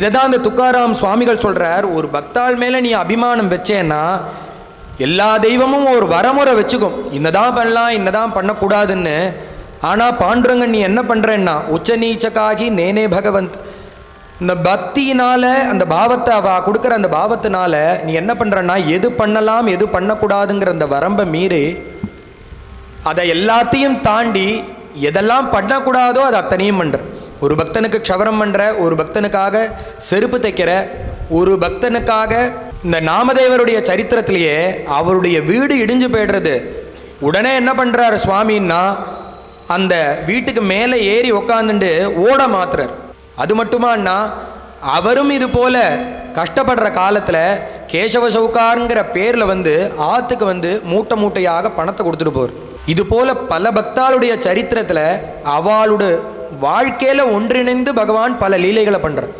இதை தான் அந்த துக்காராம் சுவாமிகள் சொல்கிறார் ஒரு பக்தாள் மேலே நீ அபிமானம் வச்சேன்னா எல்லா தெய்வமும் ஒரு வரமுறை வச்சுக்கும். இன்னதான் பண்ணலாம் இன்னதான் பண்ணக்கூடாதுன்னு. ஆனால் பாண்டுரங்கன் நீ என்ன பண்ணுறேன்னா உச்ச நீச்சக்காகி நேனே பகவந்த். இந்த பக்தியினால் அந்த பாவத்தை அவ கொடுக்குற அந்த பாவத்தினால நீ என்ன பண்ணுறன்னா எது பண்ணலாம் எது பண்ணக்கூடாதுங்கிற அந்த வரம்பை மீறி அதை எல்லாத்தையும் தாண்டி எதெல்லாம் பண்ணக்கூடாதோ அது அத்தனையும் பண்ணுற ஒரு பக்தனுக்கு க்ஷவரம் பண்ணுற ஒரு பக்தனுக்காக செருப்பு தைக்கிற ஒரு பக்தனுக்காக இந்த நாமதேவருடைய சரித்திரத்திலேயே அவருடைய வீடு இடிஞ்சு போயிடுறது. உடனே என்ன பண்ணுறாரு சுவாமின்னா அந்த வீட்டுக்கு மேலே ஏறி உக்காந்துட்டு ஓட மாத்துறார். அது மட்டுமான்னா அவரும் இது போல கஷ்டப்படுற காலத்தில் கேசவ சவுக்காருங்கிற பேரில் வந்து ஆற்றுக்கு வந்து மூட்டை மூட்டையாக பணத்தை கொடுத்துட்டு போவார் இது போல பல பக்தாளுடைய சரித்திரத்தில் அவளோட வாழ்க்கையில் ஒன்றிணைந்து பகவான் பல லீலைகளை பண்ணுறார்